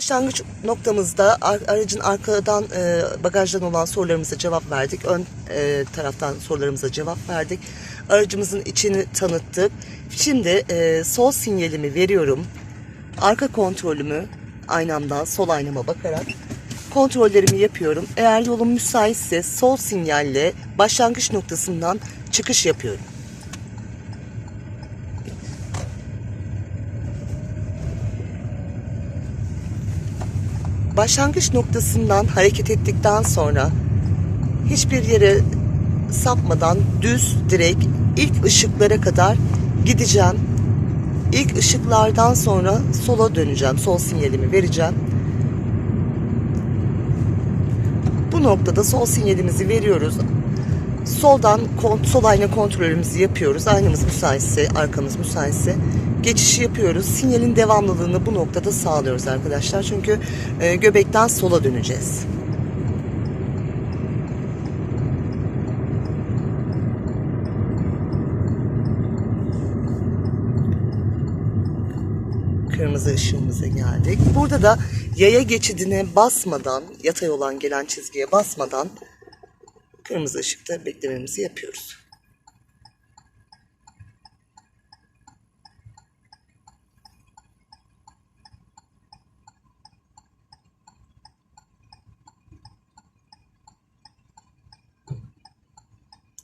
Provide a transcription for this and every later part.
Başlangıç noktamızda ar- aracın arkadan e, bagajdan olan sorularımıza cevap verdik. Ön e, taraftan sorularımıza cevap verdik. Aracımızın içini tanıttık. Şimdi e, sol sinyalimi veriyorum. Arka kontrolümü aynamdan sol aynama bakarak kontrollerimi yapıyorum. Eğer yolum müsaitse sol sinyalle başlangıç noktasından çıkış yapıyorum. Başlangıç noktasından hareket ettikten sonra hiçbir yere sapmadan düz direkt ilk ışıklara kadar gideceğim. İlk ışıklardan sonra sola döneceğim. Sol sinyalimi vereceğim. Bu noktada sol sinyalimizi veriyoruz. Soldan sol ayna kontrolümüzü yapıyoruz. Aynamız müsaitse, arkamız müsaitse geçişi yapıyoruz. Sinyalin devamlılığını bu noktada sağlıyoruz arkadaşlar. Çünkü e, göbekten sola döneceğiz. Kırmızı ışığımıza geldik. Burada da yaya geçidine basmadan, yatay olan gelen çizgiye basmadan kırmızı ışıkta beklememizi yapıyoruz.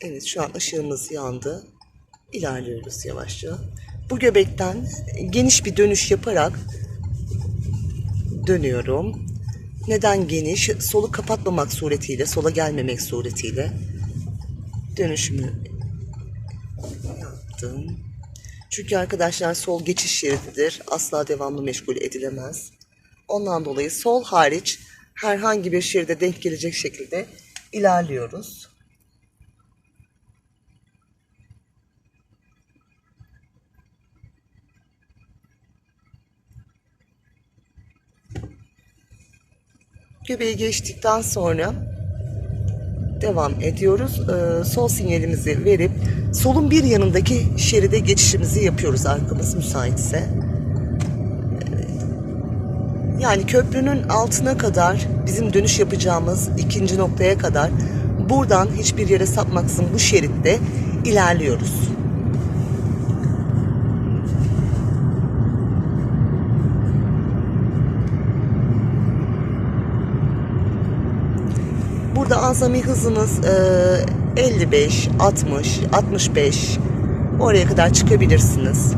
Evet şu an ışığımız yandı. İlerliyoruz yavaşça. Bu göbekten geniş bir dönüş yaparak dönüyorum. Neden geniş? Solu kapatmamak suretiyle, sola gelmemek suretiyle dönüşümü yaptım. Çünkü arkadaşlar sol geçiş şerididir. Asla devamlı meşgul edilemez. Ondan dolayı sol hariç herhangi bir şeride denk gelecek şekilde ilerliyoruz. Göbeği geçtikten sonra devam ediyoruz. Ee, sol sinyalimizi verip solun bir yanındaki şeride geçişimizi yapıyoruz arkamız müsaitse. Evet. Yani köprünün altına kadar bizim dönüş yapacağımız ikinci noktaya kadar buradan hiçbir yere sapmaksızın bu şeritte ilerliyoruz. Burada azami hızınız e, 55, 60, 65 oraya kadar çıkabilirsiniz.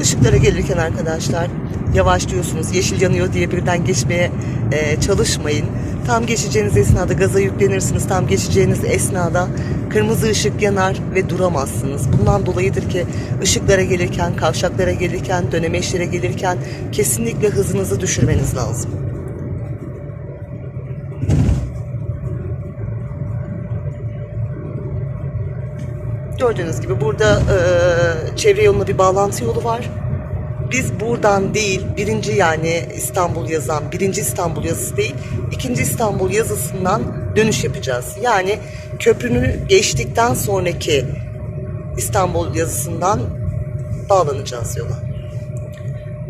Işıklara gelirken arkadaşlar yavaşlıyorsunuz. Yeşil yanıyor diye birden geçmeye e, çalışmayın. Tam geçeceğiniz esnada gaza yüklenirsiniz. Tam geçeceğiniz esnada kırmızı ışık yanar ve duramazsınız. Bundan dolayıdır ki ışıklara gelirken, kavşaklara gelirken, dönemeçlere gelirken kesinlikle hızınızı düşürmeniz lazım. Gördüğünüz gibi burada e, çevre yoluna bir bağlantı yolu var. Biz buradan değil, birinci yani İstanbul yazan, birinci İstanbul yazısı değil, ikinci İstanbul yazısından dönüş yapacağız. Yani köprünü geçtikten sonraki İstanbul yazısından bağlanacağız yola.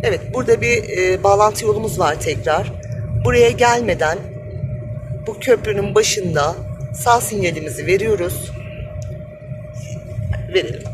Evet, burada bir e, bağlantı yolumuz var tekrar. Buraya gelmeden bu köprünün başında sağ sinyalimizi veriyoruz verelim.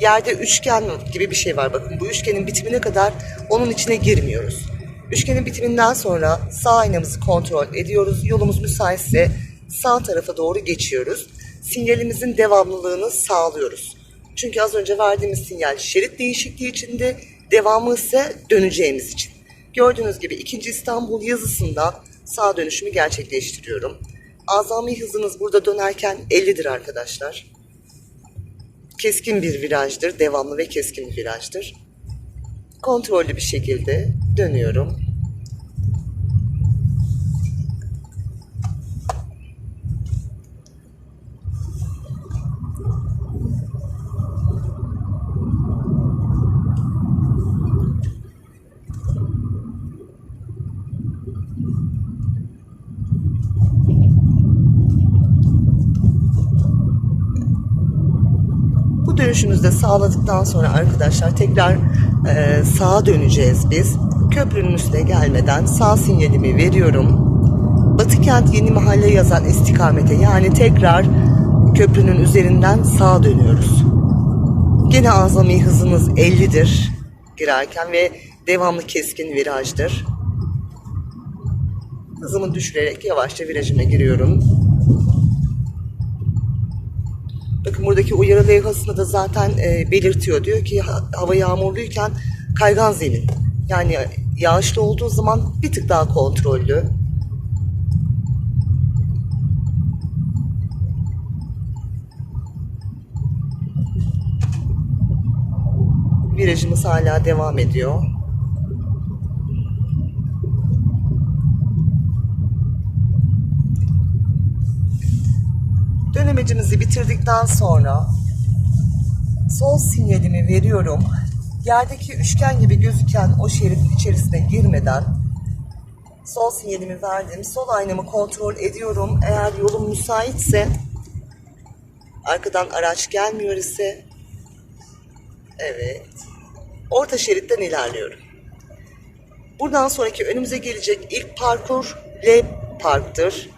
Yerde üçgen gibi bir şey var bakın. Bu üçgenin bitimine kadar onun içine girmiyoruz. Üçgenin bitiminden sonra sağ aynamızı kontrol ediyoruz. Yolumuz müsaitse sağ tarafa doğru geçiyoruz. Sinyalimizin devamlılığını sağlıyoruz. Çünkü az önce verdiğimiz sinyal şerit değişikliği içinde, devamı ise döneceğimiz için. Gördüğünüz gibi 2. İstanbul yazısında sağ dönüşümü gerçekleştiriyorum. Azami hızınız burada dönerken 50'dir arkadaşlar keskin bir virajdır. Devamlı ve keskin bir virajdır. Kontrollü bir şekilde dönüyorum. Dönüşümüzü sağladıktan sonra arkadaşlar tekrar e, sağa döneceğiz biz. Köprünün üstüne gelmeden sağ sinyalimi veriyorum. Batı kent yeni mahalle yazan istikamete yani tekrar köprünün üzerinden sağa dönüyoruz. Gene azami hızınız 50'dir girerken ve devamlı keskin virajdır. Hızımı düşürerek yavaşça virajıma giriyorum. Bakın buradaki uyarı levhasında da zaten e, belirtiyor. Diyor ki ha- hava yağmurluyken kaygan zemin. Yani yağışlı olduğu zaman bir tık daha kontrollü. Virajımız hala devam ediyor. Dönemecimizi bitirdikten sonra sol sinyalimi veriyorum. Yerdeki üçgen gibi gözüken o şeridin içerisine girmeden sol sinyalimi verdim. Sol aynamı kontrol ediyorum. Eğer yolum müsaitse arkadan araç gelmiyor ise evet orta şeritten ilerliyorum. Buradan sonraki önümüze gelecek ilk parkur L parktır.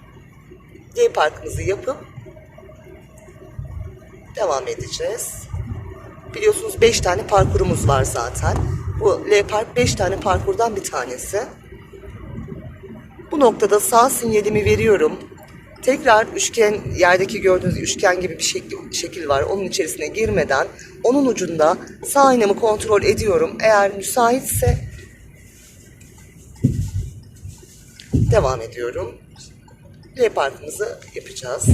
L parkımızı yapıp devam edeceğiz. Biliyorsunuz 5 tane parkurumuz var zaten. Bu L Park 5 tane parkurdan bir tanesi. Bu noktada sağ sinyalimi veriyorum. Tekrar üçgen, yerdeki gördüğünüz üçgen gibi bir şekil, şekil var. Onun içerisine girmeden onun ucunda sağ aynamı kontrol ediyorum. Eğer müsaitse devam ediyorum. L parkımızı yapacağız.